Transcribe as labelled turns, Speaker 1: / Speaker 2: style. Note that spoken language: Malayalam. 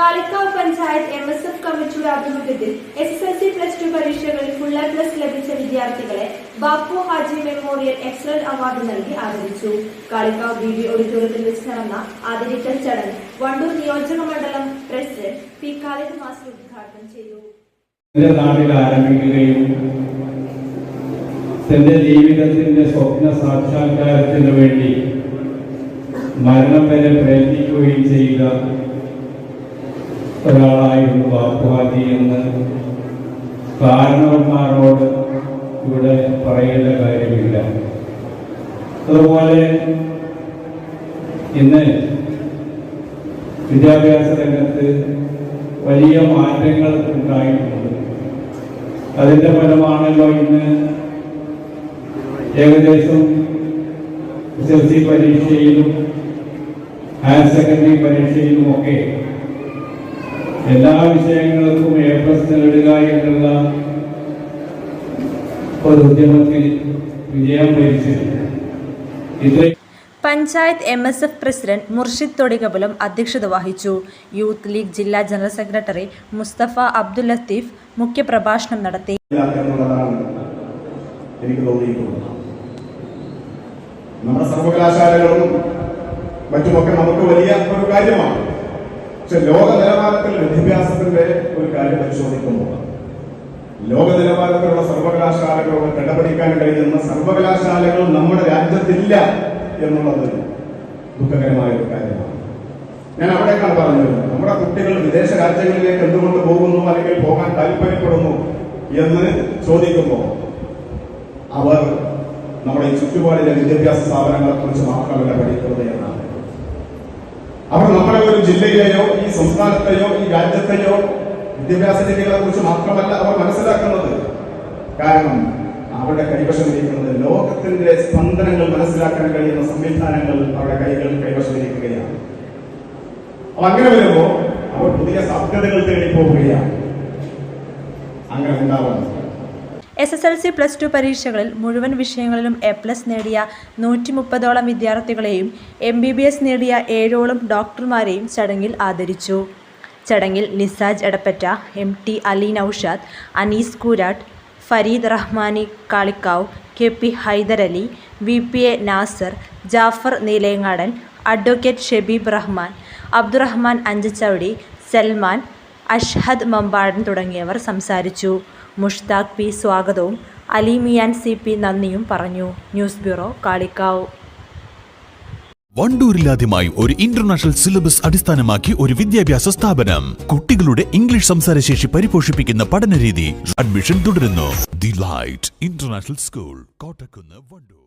Speaker 1: Kalikavu panchayat M S F കമ്മിറ്റിയുടെ ആഭിമുഖ്യത്തിൽ S S L C plus two പരീക്ഷകളിൽ ഫുൾ എ പ്ലസ് ലഭിച്ച വിദ്യാർത്ഥികളെ Bappu Haji memorial excellent award നൽകി ആദരിച്ചു. കാളിക്കാവ് ബി ഡി ഓഡിറ്റോറിയത്തിൽ വെച്ച് നടന്ന ആദരിക്കൽ ചടങ്ങ് വണ്ടൂർ നിയോജക മണ്ഡലം പ്രസിഡന്റ് പി കാലിക് മാസ്റ്റർ ഉദ്ഘാടനം ചെയ്തു.
Speaker 2: തന്റെ ജീവിതത്തിന്റെ സ്വപ്ന സാക്ഷാത്കാരത്തിന് വേണ്ടി മരണം വരെ പ്രയത്നിക്കുകയും ചെയ്ത ഒരാളായിരുന്നു വാക്കുവാദി എന്ന്. കാരണവന്മാരോട് ഇവിടെ പറയേണ്ട കാര്യമില്ല. അതുപോലെ ഇന്ന് വിദ്യാഭ്യാസ രംഗത്ത് വലിയ മാറ്റങ്ങൾ ഉണ്ടായിട്ടുണ്ട്. അതിന്റെ ഫലമാണല്ലോ ഇന്ന് ഏകദേശം എസ് എൽ സി പരീക്ഷയിലും ഹയർ സെക്കൻഡറി പരീക്ഷയിലുമൊക്കെ എല്ലാ വിഷയങ്ങൾക്കും എ പ്ലസ് നേടുക എന്നുള്ള ഒരു ഉദ്യമത്തിൽ വിജയം വരിച്ചിട്ടുണ്ട്
Speaker 3: panchayat M S F president Murshid Thodikapulam അധ്യക്ഷത വഹിച്ചു. യൂത്ത് ലീഗ് ജില്ലാ ജനറൽ സെക്രട്ടറി മുസ്തഫ അബ്ദുൽ ലത്തീഫ് മുഖ്യപ്രഭാഷണം നടത്തി.
Speaker 4: എന്നുള്ളതാണ് എനിക്ക് തോന്നിയിട്ടുള്ളത്. നമ്മുടെ സർവകലാശാലകളും മറ്റുമൊക്കെ നമുക്ക് വലിയ ഒരു കാര്യമാണ്. പക്ഷെ ലോക നിലവാരത്തിൽ വിദ്യാഭ്യാസത്തിന്റെ ഒരു കാര്യം പരിശോധിക്കുമ്പോൾ ലോക നിലവാരത്തിലുള്ള സർവകലാശാലകളോട് കിടപിടിക്കാൻ കഴിയുന്ന സർവകലാശാലകൾ നമ്മുടെ രാജ്യത്തില്ല എന്നുള്ളത് ദുഃഖകരമായ ഒരു കാര്യമാണ്. ഞാൻ അവിടേക്കാണ് പറഞ്ഞത്. നമ്മുടെ കുട്ടികൾ വിദേശ രാജ്യങ്ങളിലേക്ക് എന്തുകൊണ്ട് പോകുന്നു അല്ലെങ്കിൽ പോകാൻ താല്പര്യപ്പെടുന്നു എന്ന് ചോദിക്കുമ്പോൾ അവർ നമ്മുടെ ഈ ചുറ്റുപാടിലെ വിദ്യാഭ്യാസ സ്ഥാപനങ്ങളെ കുറിച്ച് മാത്രമല്ല പഠിക്കുന്നത് എന്നാണ്. അവർ നമ്മുടെ ഒരു ജില്ലയിലെയോ ഈ സംസ്ഥാനത്തെയോ ഈ രാജ്യത്തെയോ വിദ്യാഭ്യാസ രീതികളെ കുറിച്ച് മാത്രമല്ല അവർ മനസ്സിലാക്കുന്നത്. കാരണം അവരുടെ കൈവശമിരിക്കുന്നത് ലോകത്തിന്റെ സ്പന്ദനങ്ങൾ മനസ്സിലാക്കാൻ കഴിയുന്ന സംവിധാനങ്ങൾ അവരുടെ കൈകൾ കൈവശമിരിക്കുകയാണ് അപ്പൊ അങ്ങനെ വരുമ്പോ അവർ പുതിയ സാധ്യതകൾ തേടി പോവുകയാണ് അങ്ങനെ ഉണ്ടാവുന്നത്
Speaker 3: S S L C plus two പരീക്ഷകളിൽ മുഴുവൻ വിഷയങ്ങളിലും എ പ്ലസ് നേടിയ നൂറ്റി മുപ്പതോളം വിദ്യാർത്ഥികളെയും എം ബി ബി എസ് നേടിയ ഏഴോളം ഡോക്ടർമാരെയും ചടങ്ങിൽ ആദരിച്ചു. ചടങ്ങിൽ Nisaj Edappatta M T Ali Noushad Anees Koorattu Fareed Rahmani Kalikavu K P Hyderali V P A Nasar Jafar Neelengadan advocate Shebeeb Rahman Abdurahman Anchachavadi Salman Ashhad Mambadan തുടങ്ങിയവർ സംസാരിച്ചു. മുഷ്താഖ് പി സ്വാഗതവും അലിമിയാൻ സി പി നന്ദിയും പറഞ്ഞു. News bureau Kalikavu.
Speaker 5: വണ്ടൂരിലാദ്യമായി ഒരു ഇന്റർനാഷണൽ സിലബസ് അടിസ്ഥാനമാക്കി ഒരു വിദ്യാഭ്യാസ സ്ഥാപനം. കുട്ടികളുടെ ഇംഗ്ലീഷ് സംസാരശേഷി പരിപോഷിപ്പിക്കുന്ന പഠനരീതി അഡ്മിഷൻ തുടരുന്നു. The light international school Kottakkunnu Wandoor.